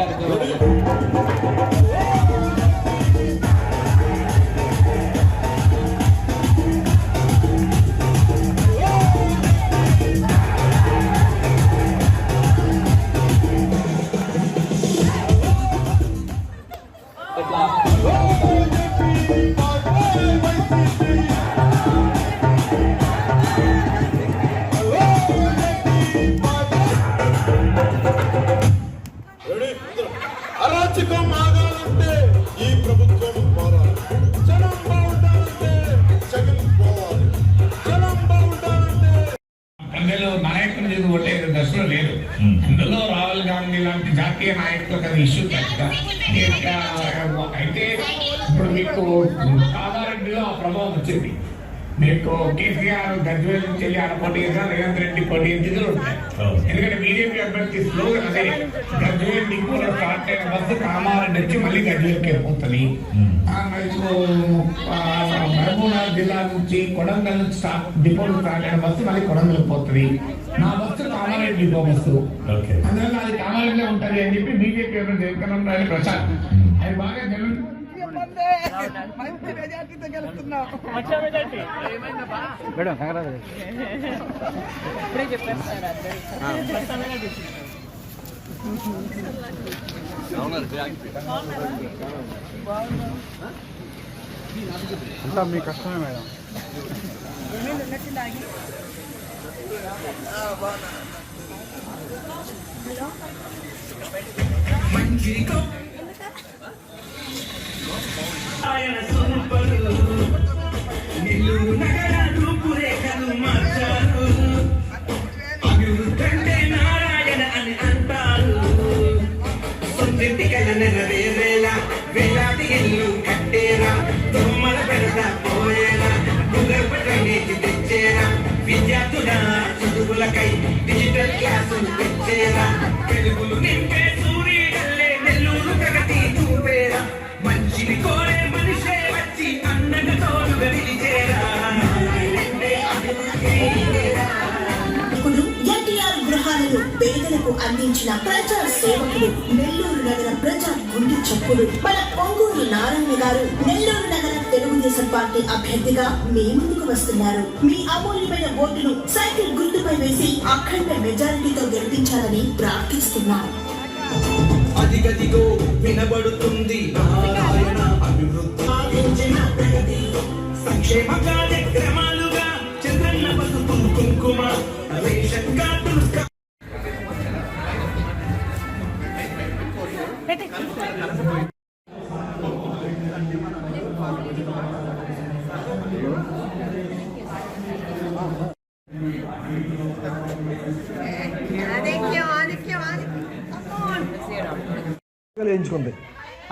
Good luck. అరాచకం ఆగాలంటే ఈ ప్రభుత్వం మారాలి జనం బాగుండాలంటే జగన్ పోవాలి. జనం బాగుండాలంటే ప్రజలు నాయకులు కొట్టే దశలో లేదు. అందులో రాహుల్ గాంధీ లాంటి జాతీయ నాయకులకు అది ఇష్యూ తగ్గ అయితే ఇప్పుడు మీకు కామారెడ్డిలో ఆ ప్రభావం వచ్చింది. మీకు కేసీఆర్ గజ్వేల్ నుంచి వెళ్ళి ఆడ పోటీ చేసినా రేవంత్ రెడ్డి పోటీ చేసి ఉంటాయి. ఎందుకంటే బీజేపీ అభ్యర్థి స్లోగన్ అదే గజ్వేల్ డిపోలో స్టార్ట్ అయిన బస్సు కామారెడ్డి వచ్చి మళ్ళీ గజ్వేల్కి పోతుంది. మహబూబ్నగర్ జిల్లా నుంచి కొడంగల్ నుంచి స్టార్ట్ డిపోలో స్టార్ట్ అయిన బస్సు మళ్ళీ కొడంగల్కి పోతుంది. నా బస్సు కామారెడ్డి డిపో బస్సు. అందువల్ల అది కామారెడ్డిలో ఉంటది అని చెప్పి బీజేపీ అభ్యర్థి ఎక్కడ ప్రచారం. అది బాగా జనం మంచి మెజార్టీతో గెలుస్తున్నాం అంతా మీ కష్టమే మేడం నారాయణ అని అంటారు. సొంతింటి వేలాది ఇల్లు కట్టేరా. దొమ్మల పెడత పోయేలా భూగర్భ తెచ్చేరా. విద్యార్థుల చదువులకై డిజిటల్ క్లాసులు తెచ్చేరా. తెలుగులు నింపు పేదలకు అందించిన ప్రజా సేవకుడు నెల్లూరు నగర ప్రజా గుండె చప్పుడు మన పొంగూరు నారాయణ గారు నెల్లూరు నగర తెలుగుదేశం పార్టీ అభ్యర్థిగా మీ ముందుకు వస్తున్నారు. మీ అమూల్యమైన ఓటును సైకిల్ గుర్తుపై వేసి అఖండ మెజారిటీతో గెలిపించాలని ప్రార్థిస్తున్నాం. అదిగదిగో వినబడుతుంది నారాయణ అభివృద్ధి. సంక్షేమ కార్యక్రమాలుగా చంద్రన్న పసుపు కుంకుమ. రేషన్ కార్డులు వేయించుకుంది.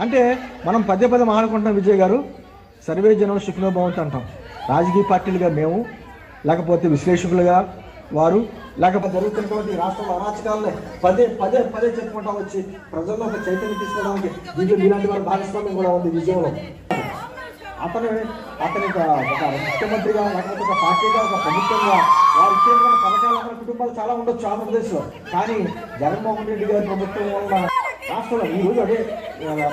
అంటే మనం పదే పదే మాట్లాడుకుంటున్నాం విజయ్ గారు సర్వే జనం సుఖినో భవంతు అంటాం. రాజకీయ పార్టీలుగా మేము లేకపోతే విశ్లేషకులుగా వారు లేకపోతే జరుగుతున్నటువంటి ఈ రాష్ట్రంలో అరాచకాలనే పదే పదే పదే చెప్పుకుంటా వచ్చి ప్రజల్లో ఒక చైతన్యం తీసుకోవడానికి దీంట్లో మీలాంటి వారి భాగస్వామ్యం కూడా ఉంది విజయంలో. అతను అతని ఒక ముఖ్యమంత్రిగా లేకపోతే ఒక పార్టీగా ఒక ప్రభుత్వంగా వారు ఇచ్చేటువంటి పథకాలు మన కుటుంబాలు చాలా ఉండొచ్చు ఆంధ్రప్రదేశ్లో. కానీ జగన్మోహన్ రెడ్డి గారి ప్రభుత్వం వల్ల రాష్ట్రంలో ఈరోజు అదే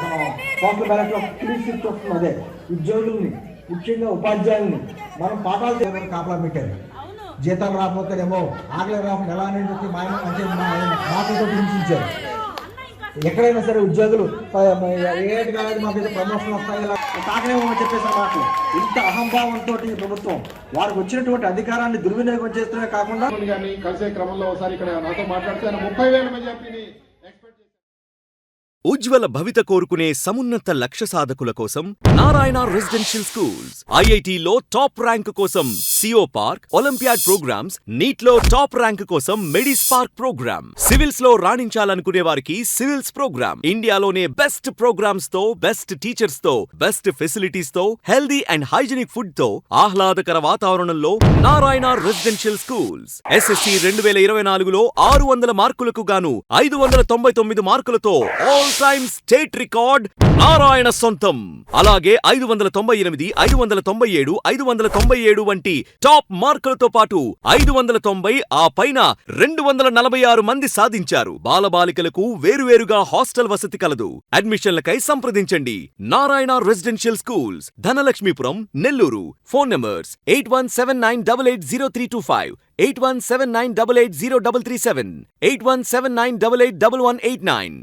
మనం పోస్టల్ బ్యాలెట్లో క్లీన్ స్విచ్ వస్తుంది అదే. ఉద్యోగుల్ని ముఖ్యంగా ఉపాధ్యాయుల్ని మనం పాఠాలు చేయడానికి కాపలా పెట్టారు. జీతాలు రాకపోతేనేమో ఆగలే రాకుండా నెల అనేది చెప్పి మా మాటలతో హింసించారు. ఎక్కడైనా సరే ఉద్యోగులు ప- ఏటి కాదు మాకు ప్రమోషన్ వస్తాయి ఇలా తాకనేమో అని చెప్పేసి మాటలు. ఇంత అహంభావంతో ఈ ప్రభుత్వం వారికి వచ్చినటువంటి అధికారాన్ని దుర్వినియోగం చేస్తూనే కాకుండా కలిసే క్రమంలో ఒకసారి ఇక్కడ నాతో మాట్లాడితే ముప్పై వేల మెజార్టీని ఉజ్వల భవిత కోరుకునే సమున్నత లక్ష్య సాధకుల కోసం నారాయణ రెసిడెన్షియల్ స్కూల్స్. ఐఐటిలో టాప్ ర్యాంక్ కోసం సిఓ పార్క్ ఒలింపియాడ్ ప్రోగ్రామ్స్ నీట్లో టాప్ ర్యాంక్ కోసం మెడిస్ పార్క్ ప్రోగ్రామ్. సివిల్స్లో రాణించాలనుకునే వారికి సివిల్స్ ప్రోగ్రామ్. ఇండియాలోనే బెస్ట్ ప్రోగ్రామ్స్తో బెస్ట్ టీచర్స్తో బెస్ట్ ఫెసిలిటీస్తో హెల్దీ అండ్ హైజీనిక్ ఫుడ్తో ఆహ్లాదకర వాతావరణంలో నారాయణ రెసిడెన్షియల్ స్కూల్స్. ఎస్ఎస్సి రెండు వేల ఇరవై నాలుగులో ఆరు వందల మార్కులకు గాను ఐదు వందల తొంభై తొమ్మిది మార్కులతో all time state record Narayana సొంతం. అలాగే ఐదు వందల తొంభై ఎనిమిది ఐదు వందల తొంభై ఏడు ఐదు వందల తొంభై ఏడు వంటి టాప్ మార్కులతో పాటు ఐదు వందల తొంభై ఆ పైన రెండు వందల నలభై ఆరు మంది సాధించారు. బాలబాలికలకు వేరువేరుగా హాస్టల్ వసతి కలదు. అడ్మిషన్లకై సంప్రదించండి. Narayana residential schools Dhanalakshmipuram Nellore. Phone numbers eight one seven nine double eight zero three two five eight one seven nine double eight zero double three seven eight one seven nine double eight double one eight nine.